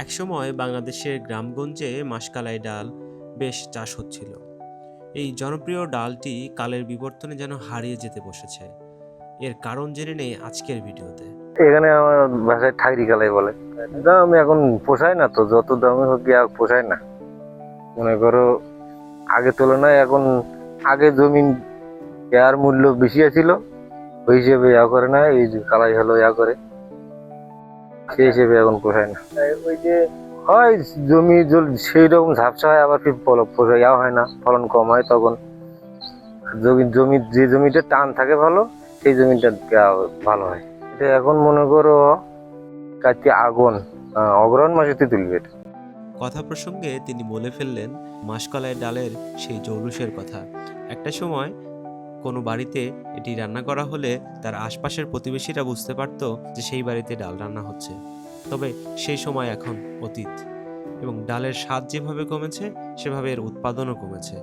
একসময় বাংলাদেশের গ্রামগঞ্জে মাসকালাই ডাল বেশ চাষ হচ্ছিল। এই জনপ্রিয় ডালটি কালের বিবর্তনে যেন হারিয়ে যেতে বসেছে। এর কারণ জেনে নেই আজকের ভিডিওতে। এখানে আমার ভাষায় ঠাকরি কালাই বলে। দাম এখন পোষায় না তো, যত দামে হোক আর পোষায় না। মনে করো আগে তুলনায় এখন আগে জমিন এর মূল্য বেশি আছিল, ওই হিসেবে ইয়া করে না, এই কালাই হলো ইয়া করে। সেই হিসেবে এখন পোষায় না। ওই যে হয় জমি জল সেই রকম ঝাপসা হয় আবার ফির ফল হয় না ফলন কম হয় তখন। জমি জমি যে জমিটা টান থাকে ভালো সেই জমিটা ভালো হয়। এটা এখন মনে করো কাছে আগুন অগ্রহণ মাসেতে তুলবে কথা প্রসঙ্গে তিনি বলে ফেললেন মাসকলাই ডালের সেই জৌলুসের কথা। একটা সময় কোনো বাড়িতে এটি রান্না করা হলে তার আশপাশের প্রতিবেশীরা বুঝতে পারতো যে সেই বাড়িতে ডাল রান্না হচ্ছে। তবে সেই সময় এখন অতীত এবং ডালের স্বাদ যেভাবে কমেছে সেভাবে এর উৎপাদনও কমেছে।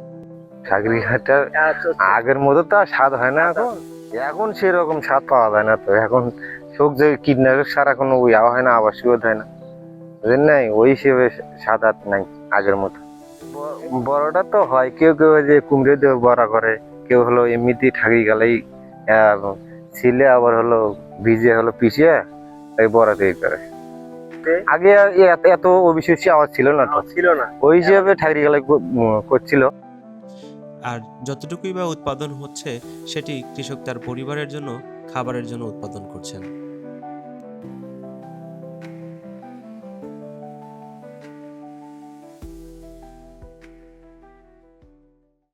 চাকরি ঘাটটা আচ্ছা, আগের মতো তো স্বাদ হয় না এখন। এখন সেরকম স্বাদ পাওয়া যায় না তো। এখন সব যে কীটনাশক সারা কোনো ইয়া হয় না আবার সুদ হয় না। নাই? ওই হিসেবে স্বাদ আর নাই আগের মতো। বড়টা তো হয় কেউ কেউ যে কুমড়ে দিয়ে বড়া করে কেউ হলো এমনিতেই ঠাকি গেলেই ছিলে আবার হলো ভিজে হলো পিছিয়ে এই বড়া দিয়ে করে। আগে এত এত অবিশ্বাসী আওয়াজ ছিল না তো। ছিল না। ওই হিসেবে ঠাকুরি গেলাই করছিল। আর যতটুকুই বা উৎপাদন হচ্ছে সেটি কৃষক তার পরিবারের জন্য খাবারের জন্য উৎপাদন করছেন।